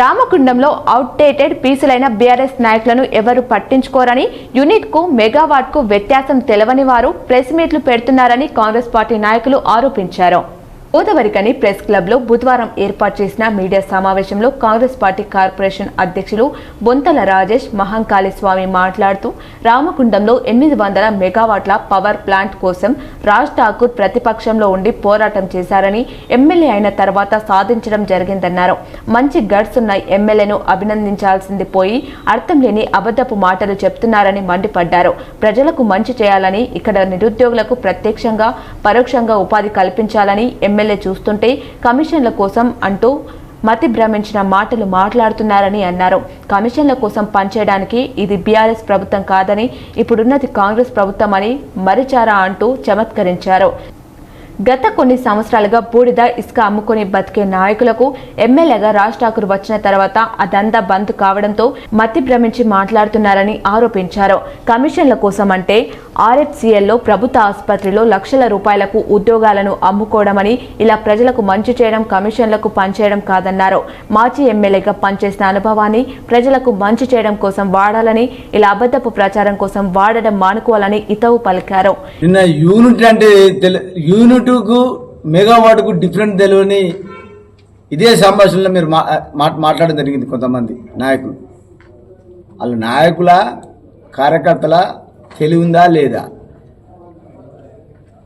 రామకుండంలో outdated పీసులైన BRS నాయకులను ఎవరు పట్టించుకోరని యూనిట్కు మెగావాట్కు వ్యత్యాసం తెలవని వారు ప్రెస్ మీట్లు పెడుతున్నారని కాంగ్రెస్ పార్టీ నాయకులు ఆరోపించారు. గోదావరికని ప్రెస్ క్లబ్లో బుధవారం ఏర్పాటు చేసిన మీడియా సమావేశంలో కాంగ్రెస్ పార్టీ కార్పొరేషన్ అధ్యక్షులు బొంతల రాజేష్ మహంకాళి స్వామి మాట్లాడుతూ రామకుండంలో ఎనిమిది వందల మెగావాట్ల పవర్ ప్లాంట్ కోసం రాజ్ ఠాకూర్ ప్రతిపక్షంలో ఉండి పోరాటం చేశారని ఎమ్మెల్యే అయిన తర్వాత సాధించడం జరిగిందన్నారు. మంచి గడ్స్ ఉన్న ఎమ్మెల్యేను అభినందించాల్సింది పోయి అర్థం లేని అబద్ధపు మాటలు చెప్తున్నారని మండిపడ్డారు. ప్రజలకు మంచి చేయాలని ఇక్కడ నిరుద్యోగులకు ప్రత్యక్షంగా పరోక్షంగా ఉపాధి కల్పించాలని ఎమ్మెల్యే ఎమ్మెల్యే చూస్తుంటే కమిషన్ల కోసం అంటూ మతి భ్రమించిన మాటలు మాట్లాడుతున్నారని అన్నారు. కమిషన్ల కోసం పనిచేయడానికి ఇది బీఆర్ఎస్ ప్రభుత్వం కాదని ఇప్పుడున్నది కాంగ్రెస్ ప్రభుత్వం అని మరిచారా అంటూ చమత్కరించారు. గత కొన్ని సంవత్సరాలుగా బూడిద ఇసుక అమ్ముకుని బతికే నాయకులకు ఎమ్మెల్యేగా రాజ్ ఠాకూర్ వచ్చిన తర్వాత అదంతా బంద్ కావడంతో మతి భ్రమించి మాట్లాడుతున్నారని ఆరోపించారు. కమిషన్ల కోసం అంటే ఆర్ఎఫ్సిఎల్లో ప్రభుత్వ ఆసుపత్రిలో లక్షల రూపాయలకు ఉద్యోగాలను అమ్ముకోవడమని ఇలా ప్రజలకు మంచి చేయడం కమిషన్లకు పనిచేయడం కాదన్నారు. మాజీ ఎమ్మెల్యేగా పనిచేసిన అనుభవాన్ని ప్రజలకు మంచి చేయడం కోసం వాడాలని ఇలా అబద్ధపు ప్రచారం కోసం వాడడం మానుకోవాలని ఇతవు పలికారు. యూనిట్ అంటే టూకు మెగావాట్కు డిఫరెంట్ తెలియని ఇదే సంభాషణలో మీరు మా మాట్లాడడం జరిగింది కొంతమంది నాయకులు. వాళ్ళ నాయకుల కార్యకర్తల తెలివిందా లేదా?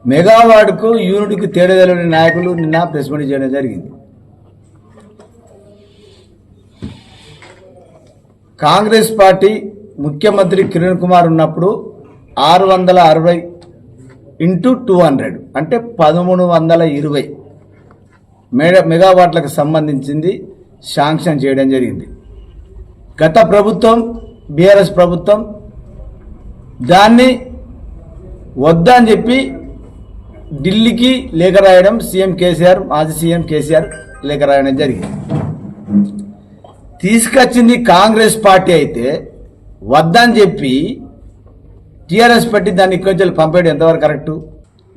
మెగావాట్కు యూనిట్కు తేడా తెలియని నాయకులు నిన్న ప్రెస్ మీట్ చేయడం జరిగింది. కాంగ్రెస్ పార్టీ ముఖ్యమంత్రి కిరణ్ కుమార్ ఉన్నప్పుడు ఆరు వందల అరవై ఇంటూ టూ హండ్రెడ్. అంటే పదమూడు వందల ఇరవై మెగా మెగావాట్లకు సంబంధించింది శాంక్షన్ చేయడం జరిగింది. గత ప్రభుత్వం బీఆర్ఎస్ ప్రభుత్వం దాన్ని వద్దని చెప్పి ఢిల్లీకి లేఖ రాయడం సీఎం కేసీఆర్ మాజీ సీఎం కేసీఆర్ లేఖ రాయడం జరిగింది. తీసుకొచ్చింది కాంగ్రెస్ పార్టీ అయితే వద్దని చెప్పి టీఆర్ఎస్ పెట్టి దాన్ని ఇక్కడి పంపేయడం ఎంతవరకు కరెక్టు?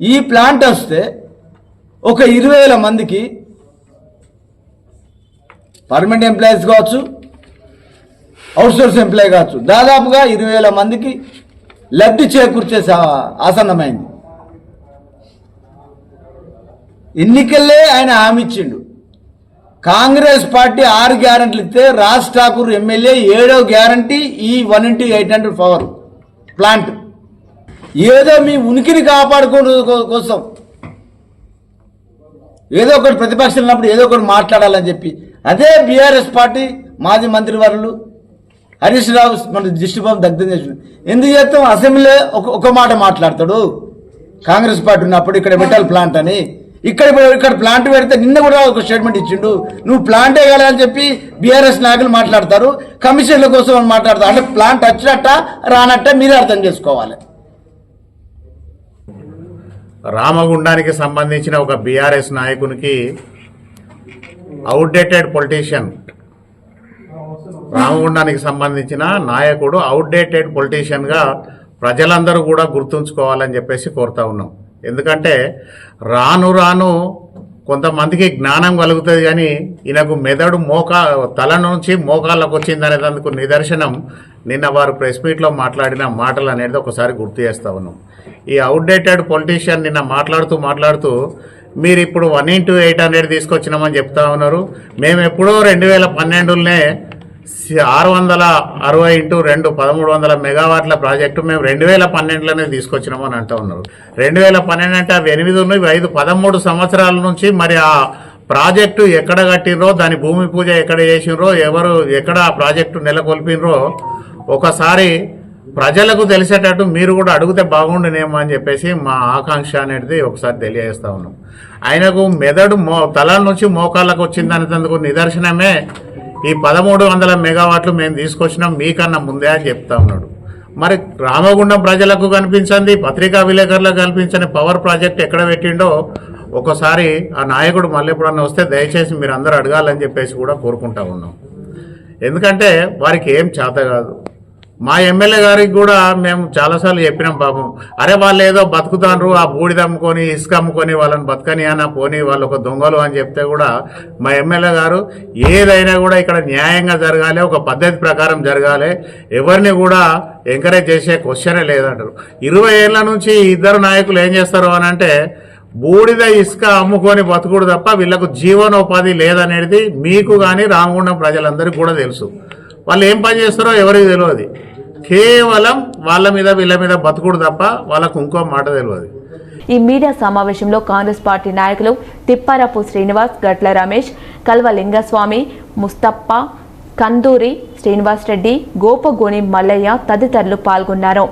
ఈ ప్లాంట్ వస్తే ఒక ఇరవై వేల మందికి పర్మనెంట్ ఎంప్లాయీస్ కావచ్చు అవుట్సోర్స్ ఎంప్లాయీ కావచ్చు. దాదాపుగా ఇరవై వేల మందికి లబ్ధి చేకూర్చే ఆసన్నమైంది. ఎన్నికల్లే ఆయన హామీ ఇచ్చిండు. కాంగ్రెస్ పార్టీ ఆరు గ్యారంటీలు ఇస్తే రాజ్ ఠాకూర్ ఎమ్మెల్యే ఏడో గ్యారంటీ ఈ one into eight hundred power plant. ఏదో మీ ఉనికిని కాపాడుకోవడం కోసం. ఏదో ఒకటి ప్రతిపక్షం ఉన్నప్పుడు ఏదో ఒకటి మాట్లాడాలని చెప్పి. అదే బీఆర్ఎస్ పార్టీ మాజీ మంత్రివర్యులు హరీష్ రావు మన దిష్టిబాబు దగ్ధం చేసిన. ఎందుకు చేస్తాం? అసెంబ్లీలో ఒక ఒక మాట మాట్లాడతాడు. కాంగ్రెస్ పార్టీ ఉన్నప్పుడు ఇక్కడ మెటల్ ప్లాంట్ అని. ఇక్కడ ఇక్కడ ప్లాంట్ పెడితే నిన్న కూడా ఒక స్టేట్మెంట్ ఇచ్చిండు. నువ్వు ప్లాంటే కదా అని చెప్పి బీఆర్ఎస్ నాయకులు మాట్లాడతారు. కమిషన్ల కోసం మాట్లాడతారు. అంటే ప్లాంట్ వచ్చినట్ట రానట్ట మీరే అర్థం చేసుకోవాలి. రామగుండానికి సంబంధించిన ఒక బీఆర్ఎస్ నాయకునికి అవుట్డేటెడ్ పొలిటీషియన్ రామగుండానికి సంబంధించిన నాయకుడు అవుట్డేటెడ్ పొలిటీషియన్గా ప్రజలందరూ కూడా గుర్తుంచుకోవాలని చెప్పేసి కోరుతా ఉన్నాం. ఎందుకంటే రాను రాను కొంతమందికి జ్ఞానం కలుగుతుంది కానీ ఈయనకు మెదడు మోకా తల నుంచి మోకాళ్ళకు వచ్చిందనే దానికి నిదర్శనం నిన్న వారు ప్రెస్ మీట్లో మాట్లాడిన మాటలు అనేది ఒకసారి గుర్తు చేస్తా ఉన్నాం. ఈ అవుట్డేటెడ్ పొలిటీషియన్ నిన్న మాట్లాడుతూ మాట్లాడుతూ మీరు ఇప్పుడు వన్ ఇంటూ ఎయిట్ హండ్రెడ్ తీసుకొచ్చినామని చెప్తా ఉన్నారు. మేము ఎప్పుడో రెండు వేల పన్నెండులోనే ఆరు వందల అరవై ఇంటూ రెండు పదమూడు వందల మెగావాట్ల ప్రాజెక్టు మేము రెండు వేల పన్నెండులోనే తీసుకొచ్చినామని అంటూ ఉన్నారు. రెండు వేల పన్నెండు అంటే అవి ఎనిమిది ఉన్నాయి ఐదు పదమూడు సంవత్సరాల నుంచి మరి ఆ ప్రాజెక్టు ఎక్కడ కట్టినరో దాని భూమి పూజ ఎక్కడ చేసినరో ఎవరు ఎక్కడ ఆ ప్రాజెక్టు నెలకొల్పినరో ఒకసారి ప్రజలకు తెలిసేటట్టు మీరు కూడా అడిగితే బాగుండునేమో అని చెప్పేసి మా ఆకాంక్ష అనేది ఒకసారి తెలియజేస్తా ఉన్నాం. ఆయనకు మెదడు మో తల నుంచి మోకాళ్ళకు వచ్చిందనేందుకు నిదర్శనమే ఈ పదమూడు వందల మెగావాట్లు మేము తీసుకొచ్చినాం మీకన్నా ముందే అని చెప్తా ఉన్నాడు. మరి రామగుండం ప్రజలకు కనిపించండి పత్రికా విలేకరులకు కనిపించని పవర్ ప్రాజెక్ట్ ఎక్కడ పెట్టిండో ఒకసారి ఆ నాయకుడు మళ్ళీ ఎప్పుడన్నా వస్తే దయచేసి మీరు అందరూ అడగాలని చెప్పేసి కూడా కోరుకుంటా ఉన్నాం. ఎందుకంటే వారికి ఏం చేత కాదు. మా ఎమ్మెల్యే గారికి కూడా మేము చాలాసార్లు చెప్పినాం పాపం అరే వాళ్ళు ఏదో బతుకుతాండ్రు ఆ బూడిద అమ్ముకొని ఇసుక అమ్ముకొని వాళ్ళని బతకని అన్న పోని వాళ్ళు ఒక దొంగలు అని చెప్తే కూడా మా ఎమ్మెల్యే గారు ఏదైనా కూడా ఇక్కడ న్యాయంగా జరగాలి ఒక పద్ధతి ప్రకారం జరగాలి. ఎవరిని కూడా ఎంకరేజ్ చేసే క్వశ్చనే లేదంటారు. ఇరవై ఏళ్ళ నుంచి ఇద్దరు నాయకులు ఏం చేస్తారు అని అంటే బూడిద ఇసుక అమ్ముకొని బతుకుడు తప్ప వీళ్ళకు జీవనోపాధి లేదనేది మీకు కానీ రామగుండం ప్రజలందరికీ కూడా తెలుసు. వాళ్ళు ఏం పని చేస్తారో ఎవరికి తెలియదు. కేవలం వాళ్ళ మీద వీళ్ళ మీద బతుకుడు తప్ప వాళ్ళకు ఇంకో మాట తెలియదు. ఈ మీడియా సమావేశంలో కాంగ్రెస్ పార్టీ నాయకులు తిప్పారపు శ్రీనివాస్ గట్ల రమేష్ కల్వ లింగస్వామి ముస్తప్ప కందూరి శ్రీనివాస్ రెడ్డి గోపగోని మల్లయ్య తదితరులు పాల్గొన్నారు.